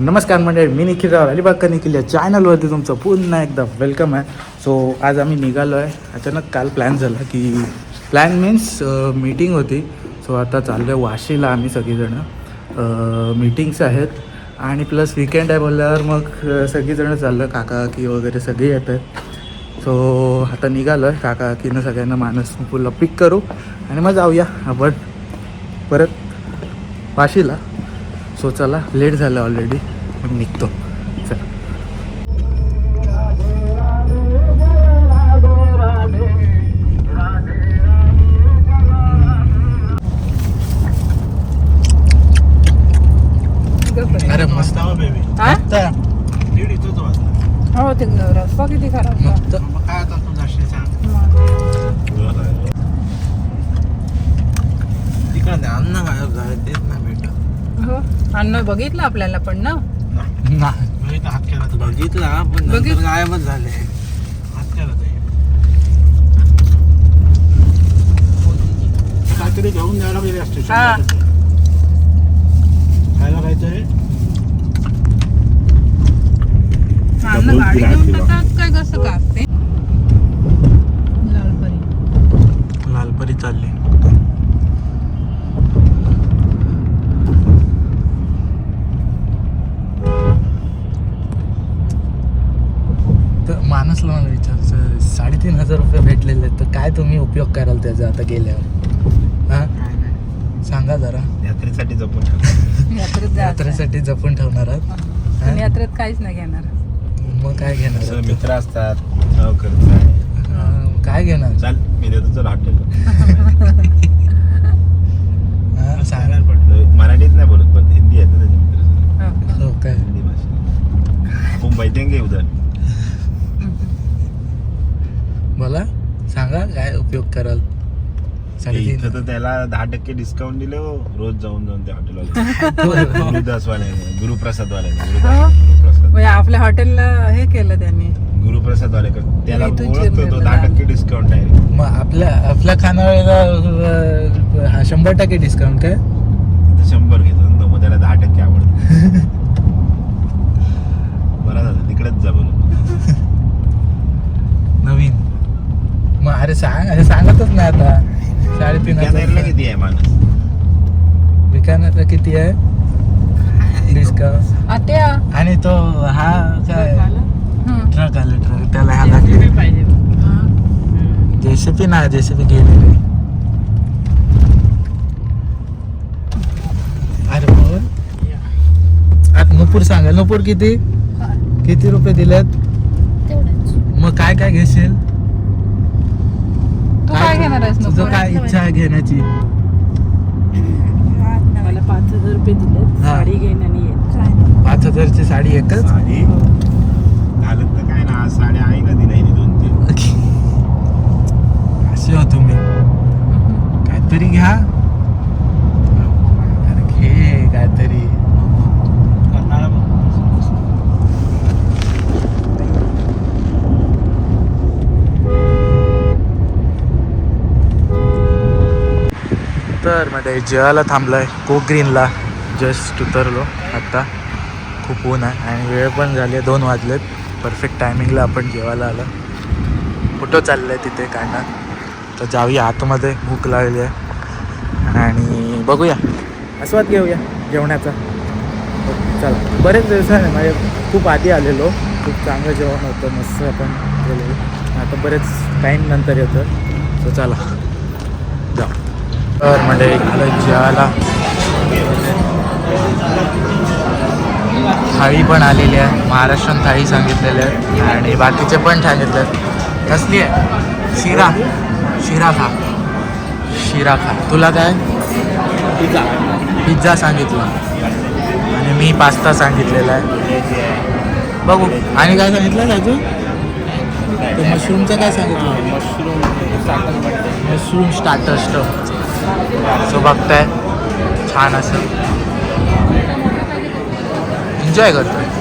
नमस्कार मंडळी मी निखिल राव अलिबागकर निखिल या चॅनलवरती तुमचं पुन्हा एकदा वेलकम आहे. सो आज आम्ही निघालो आहे अचानक काल प्लॅन झाला की प्लॅन मीन्स मीटिंग होती. सो आता चाललो आहे वाशीला आम्ही सगळीजणं. मीटिंग्स आहेत. आणि प्लस विकेंड आहे बोलल्यावर मग सगळीजणं चाललं. काका की वगैरे सगळे येत आहेत. सो आता निघालो आहे काका काकीनं सगळ्यांना माणूस पुला पिक करू. आणि मग जाऊया आपण परत वाशीला. सो चला लेट झालं ऑलरेडी मग निघतो. चला. अरे मस्त. हा? हो ते रस्ता किती खराब मस्त. तिकडे अन्न गायब झाले तेच नाही भेटत अन्न बघितलं आपल्याला पण ना? बघितला पण बघित- नंतर गायबच झाले. काहीतरी घेऊन पाहिजे हा. खायला काहीतरी अन्न गाडी घेऊन जातात काय कसं का ते लालपरी. लालपरी चालली तर मानसला मला साडेतीन हजार रुपये भेटलेले आहेत. तर काय तुम्ही उपयोग कराल त्याचा आता गेल्यावर? हा? सांगा जरा. यात्रेसाठी जपून यात्रेत जायचं. यात्रेसाठी जपून ठेवणार आहात? हा? यात्रेत काहीच नाही घेणार. मग काय घेणार? मित्र असतात हा, काय घेणार? चाल मी देतो चल हॉटेल. हा, सांगा. मराठीत नाही बोलत पण हिंदी आहे ना त्याचे मित्र. हो. हो काय? हिंदी भाषा. आपण बोला सांगा काय उपयोग कराल? इथं तर त्याला दहा टक्के डिस्काउंट दिले हो रोज जाऊन जाऊन त्या हॉटेलवाले गुरुदासवाले गुरुप्रसादवाले हो. गुरुप्रसाद. म्हणजे आपल्या हॉटेलला हे केलं त्यांनी. गुरुप्रसादवाले त्याला इथून ओळखतो तो दहा. टक्के डिस्काउंट आहे. मग आपल्या आपल्या खानावळीला हा शंभर टक्के डिस्काउंट काय? शंभर घेतो मग त्याला दहा टक्के आवडतं. बरं झालं तिकडेच जा बोलू नवीन. मग अरे सांग अरे सांगतच नाही आता. साडेतीन बिकानेरला हजार किती आहे माणूस? विकानेरला किती आहे? डिस्काउंट. आत्या. आणि तो हा काय. ट्रक आले? ट्रक त्याला हा लागले. जेसीपी ना जेसीपी गेलेली अरे बोल. आता नुपूर सांगा नुपूर किती? किती रुपये दिलेत? मग काय काय घेशील? काय घेणार आहेस तुझं? काय इच्छा आहे घेण्याची? मला पाच हजार रुपये दिले हा. साडी घेईन आणि पाच हजारची साडी एकच? साडी? घालत तर काय ना आज साड्या आईला दिल्या हिने दोन तीन. असे हो तुम्ही. काहीतरी घ्या अरे घे काहीतरी आहे जयाला जेवायला आहे कोक ग्रीनला जस्ट उतरलो. आत्ता खूप ऊन आहे आणि वेळ पण झाली आहे. दोन वाजलेत. परफेक्ट टायमिंगला आपण जेवायला आलं. फोटो चाललं आहे तिथे कांडा तर जाऊया. आतमध्ये भूक लागली आहे. आणि बघूया. आस्वाद घेऊया जेवणाचा चला. बरेच दिवसाने म्हणजे खूप आधी आलेलो. खूप चांगलं जेवण होतं. मस्त आपण गेलेलो आता बरेच टाईम नंतर येतं तर चला. तर म्हणजे इकडं जेवायला थाळी पण आलेली आहे. महाराष्ट्रीयन थाळी सांगितलेली आहे. आणि बाकीचे पण सांगितले आहेत. कसली आहे? शिरा. शिरा खा. शिरा खा. तुला काय? पिझ्झा. पिझ्झा सांगितला. आणि मी पास्ता सांगितलेला आहे. बघू. आणि काय सांगितलं अजून ते मशरूमचं काय सांगितलं? मशरूम मशरूम स्टार्टर स्टफ सुबकत आहे छान असं एन्जॉय करतो आहे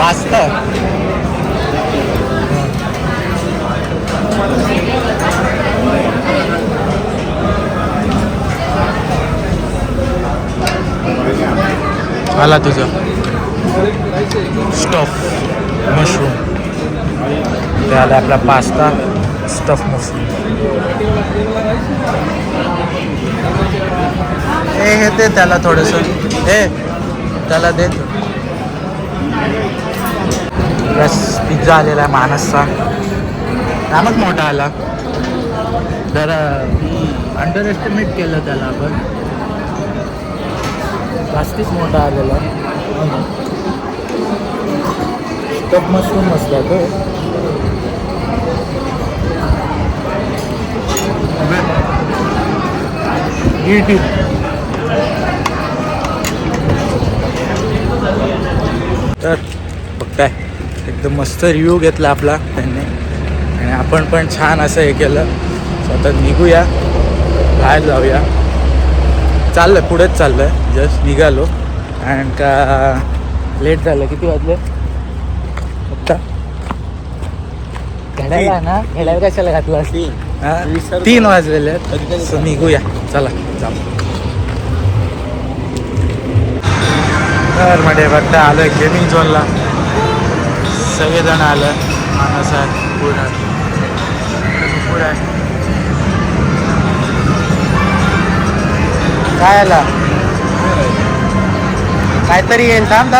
मस्त आला तुझं स्टफ मशरूम ते आला आपला पास्ता स्टफ मशरूम हे हे दे त्याला थोडस. हे त्याला दे. बस पिझ्झा आलेला आहे मानसचा. कामच मोठा आला. जरा अंडर एस्टिमेट केलं त्याला आपण. जास्तीच मोठा आलेला स्टफ मशरूम असला तो. यूट्यूब तर बघताय एकदम मस्त रिव्ह्यू घेतला आपला त्यांनी. आणि आपण पण छान असं हे केलं. स्वतः निघूया. बाहेर जाऊया. चाललं पुढेच चाललं जस्ट निघालो. आणि का लेट झालं. किती वाजले? घड्याला ना कशाला घातला? हा? तीन वाजलेले निघूया. चला जाऊ. तर मध्ये बघता आलं गेमिंग झोनला सगळेजण आलं. माणूस पूर्ण आहे. काय आला? काहीतरी येईल थांब.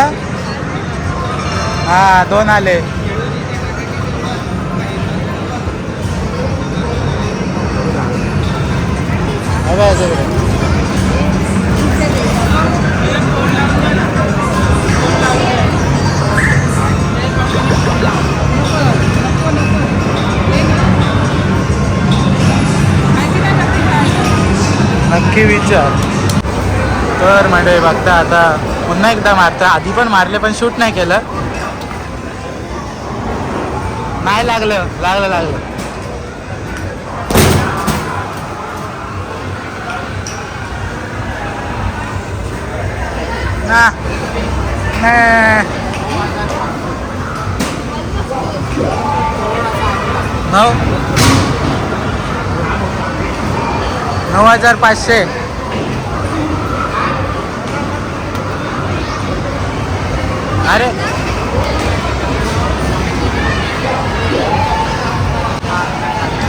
हा दोन आले. अबे, अबे, नक्की विचार. तर म्हणजे बघता आता पुन्हा एकदा मारता. आधी पण मारले पण शूट नाही केलं. नाही लागलं. लागलं लागलं. ना नाही. नऊ. नऊ हजार पाचशे. अरे.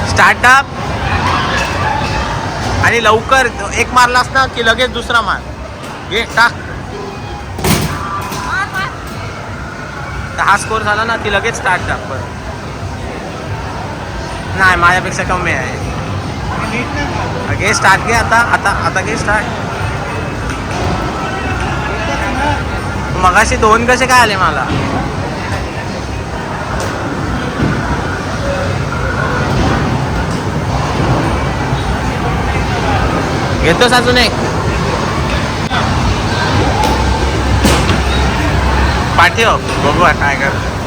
स्टार्टअप आणि लवकर एक मारलास ना की लगेच दुसरा मार. घे टाक. तर हा स्कोर झाला ना ती लगेच स्टार्ट टाक बरं. नाही माझ्यापेक्षा कमी आहे. घे स्टार्ट घे आता आता आता घे स्टार्ट मगाशी दोन कसे काय आले मला? घेतोस अजून एक? पाठव बघू आता काय कर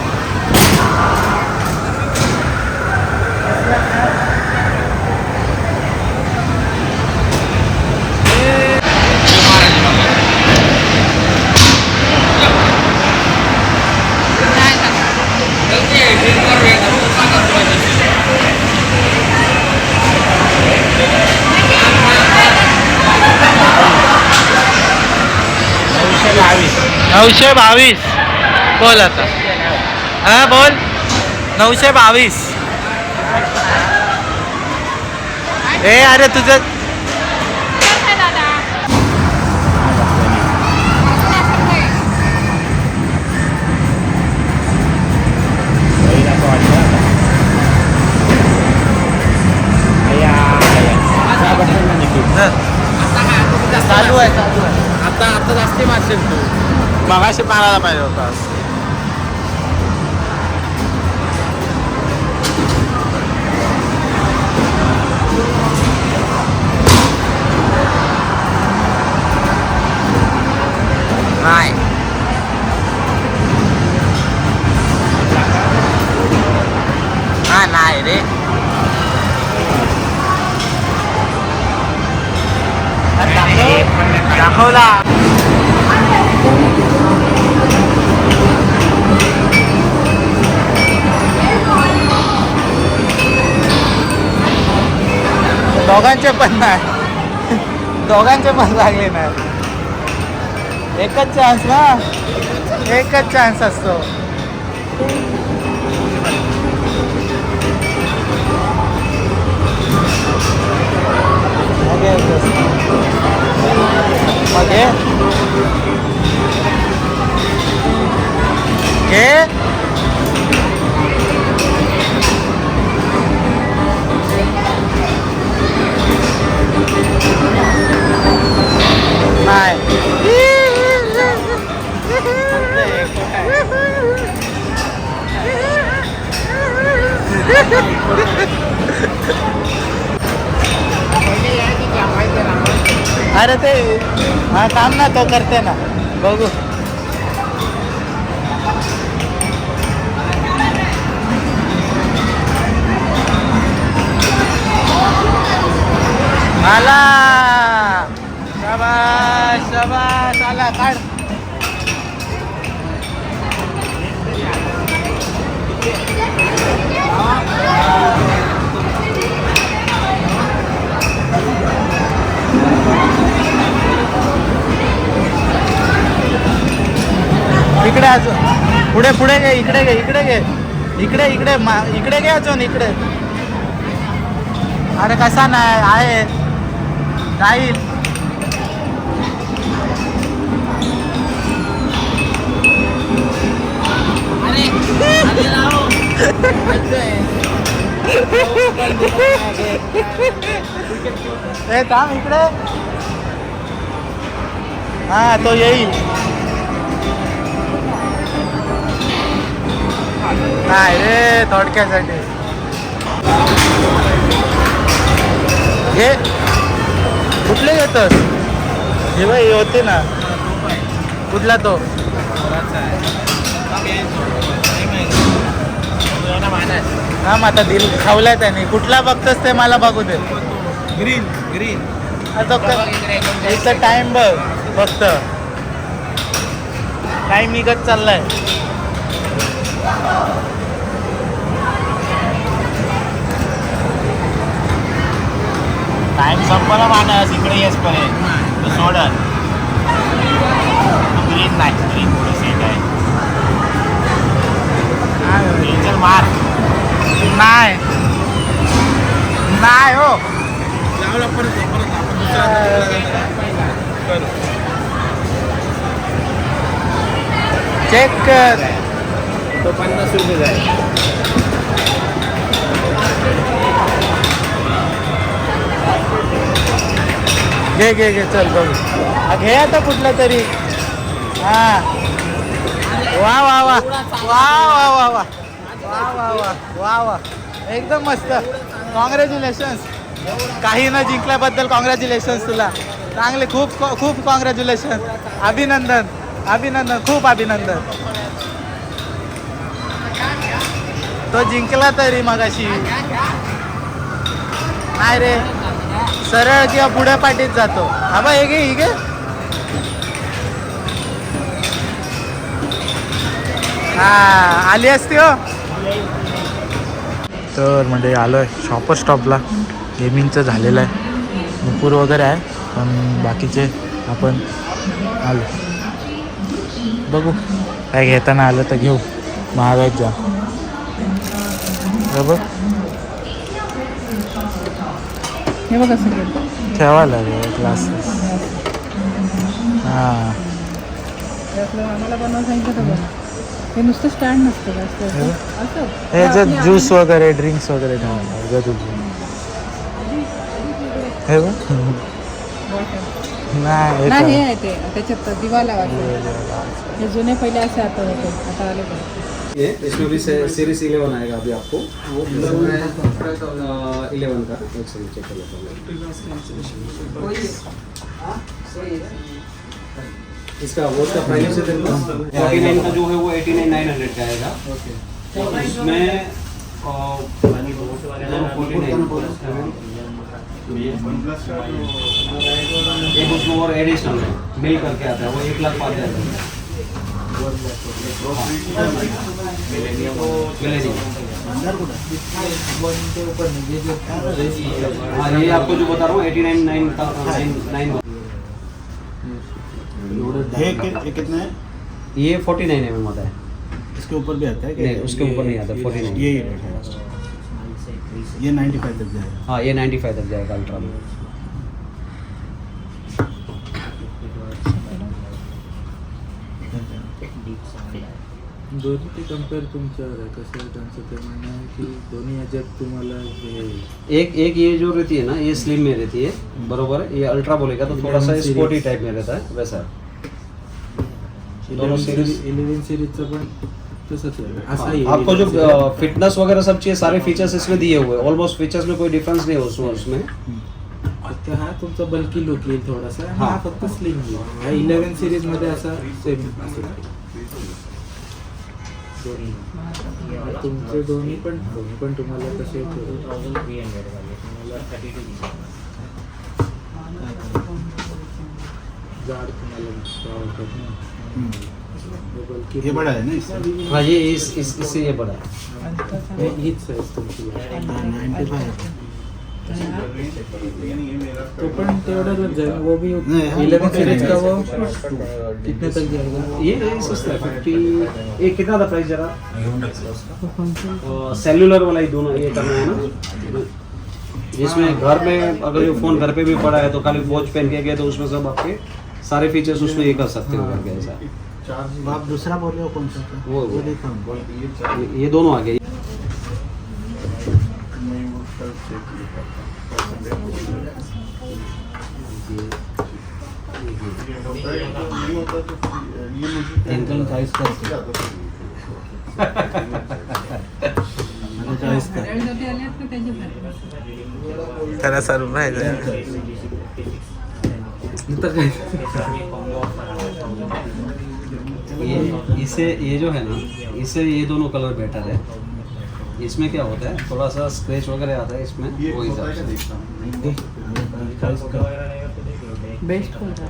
नऊशे बावीस बोल आता. हा बोल. नऊशे बावीस. ए अरे तुझं चालू आहे चालू आहे आता आता जास्ती मारशील तू. मगाशी मारायला पाहिजे होता होतास नाही हा नाही रे दाखवला दोघांचे पण नाही दोघांचे पण लागले नाही एकच चान्स ना? एकच चान्स असतो. मग हे अरे ते हा काम ना तो करते ना. बघू. आला. शबाश शबाश आला काढ. इकडे अजून पुढे पुढे घे इकडे घे इकडे घे. इकडे इकडे मा- इकडे घे अजून इकडे. अरे कसा नाही आहे. राहील. ए थांब इकडे. हा तो येईल. नाही रे थोडक्यासाठी घे. कुठले घेतोस? हे बाई होते ना. कुठला तो? हा आता दिल खावलाय त्याने. कुठला बघतोस ते मला बघू दे. ग्रीन ग्रीन आता इथं टाइम बघ फक्त. टाइम निघत चाललाय. टाइम संपला मानस इकडे येस पर्यंत तू सोडत तू ग्रीन नाही ग्रीन थोडं सेट आहे. चल मार. नाही. नाही हो. लावला परत ये, परत आपण दुसरा करू. चेक कर. तो पन्नास रुपये जाईल. घे घे घे चल बघ. घे आता कुठला तरी. हा. वा वा वा. वा वा वा वा. वा वा वा. वा वा. एकदम मस्त. कॉंग्रॅच्युलेशन्स काही न जिंकल्याबद्दल कॉंग्रॅच्युलेशन्स तुला. चांगले खूप खूप कॉंग्रॅच्युलेशन अभिनंदन. अभिनंदन. खूप अभिनंदन. तो जिंकला तरी मगाशी. नाही रे. सरळ किंवा पुढे पाठीत जातो. हा बा हे घे ही घे. हा आली असती हो. तर म्हणजे आलो आहे शॉपर स्टॉपला गेमिंगचं झालेलं आहे. नुपूर वगैरे आहे पण बाकीचे आपण आलो. बघू. काय घेताना आलं तर घेऊ. महागाईत जा. बरोबर हे बघ ठेवा लागेल क्लासेस हां हे. आपलं आम्हाला बनवायला सांगितलं तर बघ. हे नुसतं स्टँड नसतं का असं हे? असं? हे जर ज्यूस वगैरे ड्रिंक्स वगैरे ठेवा हे बघ. नाही हे आहे ते. त्याच्यात दिवा लावायचा हे जुने पहिले असे आता होते. आता आले बघ. ये इसमें भी सीरीज़ इलेवन आएगा अभी आपको। वो इलेवन का एक सेकंड चेक कर लेता हूँ इसका वो का प्राइस है फोर्टी नाइन का जो है वो एटी नाइन नाइन हंड्रेड का। आएगा फोर्टी नाइन एक उसमें और एडिशनल है। मिल करके आता है वो एक लाख पाँच हज़ार। हाँ ये आपको जो बता रहा हूँ eighty nine nine nine nine कितना है ये फोर्टी नाइन एम एम आता है इसके ऊपर भी आता है नहीं, उसके ऊपर नहीं आता, ये- 49 ये है ये 95 तक जाएगा हाँ ये नाइन्टी फाइव तक जाएगा अल्ट्रा में दोन्ही ते कंपेअर तुमच्यावर आहे. कसं आहे त्यांचं ते म्हणणं आहे की दोन्ही ह्याच्यात तुम्हाला हे एक एक ये जो रहती है ना ये स्लिम में रहती है बरोबर है? ये अल्ट्रा बोलेगा तो थोड़ा सा 11 स्पोर्टी. टाइप में रहता है वैसा दोनों series- इलेव्हन सिरीजचं पण तसंच आहे. असं आहे. आपको जो 11 series. फिटनेस वगैरह सब चाहिए सारे फीचर्स इसमें दिए हुए हैं। ऑलमोस्ट फीचर्स में कोई डिफरेंस नहीं है उसमें उसमें फक्त हा तुमचा बल्की लुक येईल थोडासा. आणि हा. हा. फक्त स्लिम येईल इलेव्हन सिरीजमध्ये असा सेम असेल दोन्ही. तुमचे दोन्ही पण दोन्ही पण तुम्हाला कसे जाड तुम्हाला आवडतात ना. हे bulky ये बड़ा है ना इससे हाँ ये इस, इस इससे ये बड़ा है हे हीच साईज तुमची. नाइन्टी फाइव तो पण वो भी इलेवन सीरीज़ का वो कितने तक जाएगा? ये ये सस्ता है फिफ्टी ये कितना था प्राइस जरा? सेल्युलर वाला ही दोनों ये करना है ना? जिसमें घर में अगर ये फ़ोन घर पे भी पड़ा है तो खाली वॉच पहन के गए तो उसमें सब आपके सारे फीचर्स उसमें ये कर सकते हो करके ऐसा। आप दूसरा बोल रहे हो कौन सा? वो- वो। ये दोनों आ गए। अंकल चॉइस कर चॉइस कर नवीन आले आहेत ना त्याच्यासाठी त्याला सरप्राईज आहे ये इसे ये जो है ना इससे ये दोनों कलर बेटर है। इसमें क्या होता है? थोड़ा सा स्क्रैच वगैरह आता है इसमें वो हिसाब से बेस्ट कोणता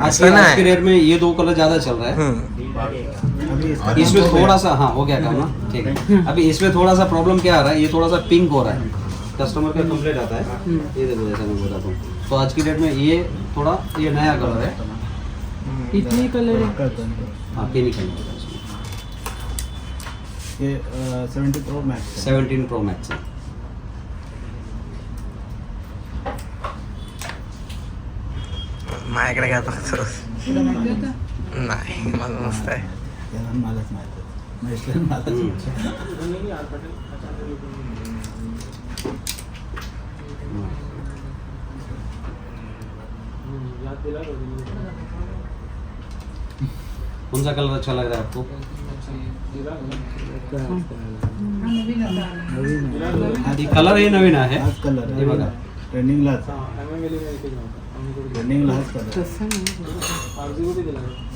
आज के ना के रेट में ये दो कलर ज़्यादा चल रहा है। हम्म. इसमें थोड़ा सा हाँ हो गया काम ना ठीक है। अभी इसमें थोड़ा सा प्रॉब्लम क्या आ रहा है? ये थोड़ा सा पिंक हो रहा है। कस्टमर का कंप्लेंट आता है। ये देखो जैसा मैं बताता हूँ तो आज की डेट में ये थोड़ा ये नया कलर है। इतनी कलर हूँ। हाँ पिंक कलर ये seventy pro max seventeen pro max है माझ्याकडे काय बघतो नाही मला मस्त आहे. याला मलाच माहीत मलाच आहे. कौन सा कलर अच्छा लग रहा है आपको? हा नवीन आता आला ये कलर हे। नवीन आहे कलर हे बघा ट्रेंडिंगलाच ट्रेंडिंगला हाच कलर। तसं नाही.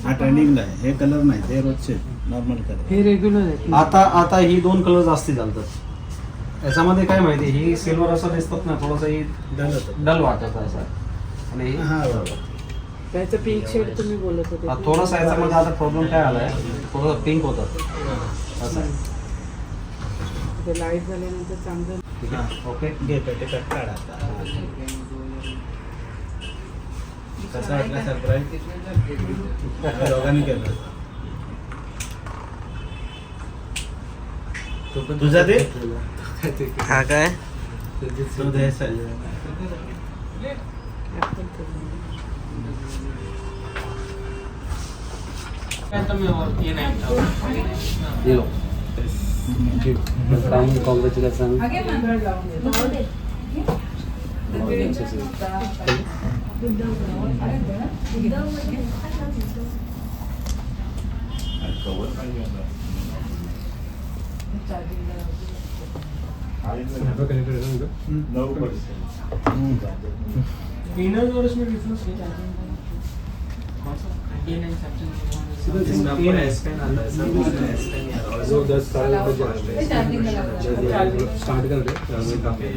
हा ट्रेंडिंगला आहे हे। कलर नाही ते रोजचे नॉर्मल कलर. हे रेग्युलर आहे आता आता ही दोन कलर जास्ती चालतात याच्यामध्ये काय माहिती ही सिल्वर असं दिसतात ना थोडंसं ही डल डल वाटत असं. आणि ही- हा बरोबर. त्याचं पिंक शेड तुम्ही बोलत होते. थोडासा याच्यामध्ये आता प्रॉब्लेम काय आलाय? थोडंसं पिंक होतं. असं आहे. ते लाइट झाल्यानंतर चांगलं. ठीक आहे. ओके घे पेटे कट काढ आता. कसं वाटलं सरप्राईज दोघांनी केलं. तुझा ते? हा काय? दे. ये लो वेलकम कॉन्ग्रेचुलेसन चार्जिंग पेनर्स और इसमें डिफरेंस है कौन सा स्टार्ट कर रहे हैं काफी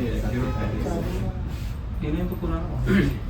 टेन तो पुराना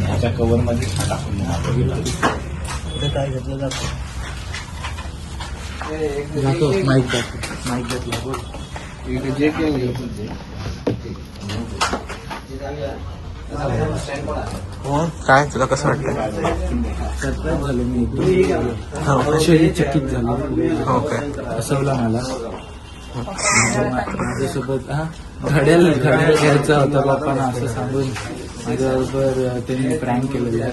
ह्याच्या कवर मध्ये टाकून काय घेतलं जातो? हो, काय? तुला कसं वाटतं झालं हो, मी चकित झालं. हो काय? फसवला मला. हो. माझ्यासोबत हा? घड्याल घड्याल घ्यायचा होता बाप्पांना असं सांगून. माझ्याबरोबर त्यांनी प्रँक केलेलं आहे.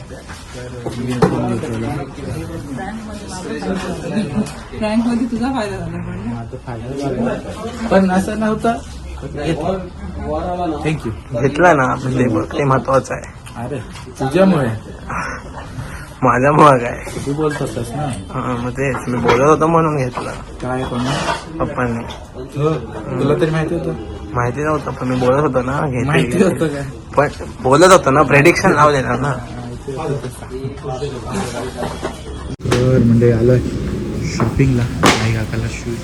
तर मी फोन घेतलेला फ्रँकमध्ये तुझा फायदा झाला पण. ना. माझा फायदा झाला. पण असं नव्हतं. थँक्यू घेतला ना म्हणजे ते महत्वाचं आहे. अरे तुझ्यामुळे. माझ्यामुळं काय तू बोलत होतास ना. हा, मग तेच. मी बोलत होतो म्हणून घेतलं. काय कोणा? पप्पांनी. तुला तरी माहिती होतं? माहिती नव्हतं पण मी बोलत होतो ना घेते माहिती घेते. होतं काय? पण बोलत होतो ना प्रेडिक्शन लावलेलं ना. तर म्हणजे आलोय शॉपिंगला आई काकाला शूज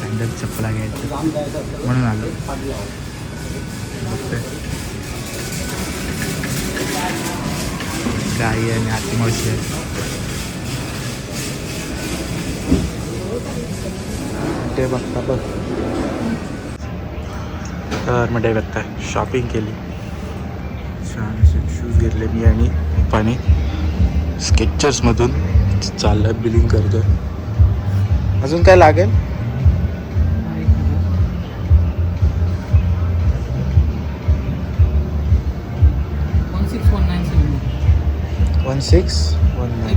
सँडल चप्पला घ्यायचं म्हणून आलो बघतोय. गाई आणि आती मावशी आहे. ते बघता बघ. तर म्हणजे बघताय शॉपिंग केली. छान असे शूज घेतले मी आणि पप्पानी स्केचर्समधून चाललं बिलिंग करतो. अजून काय लागेल? One six one nine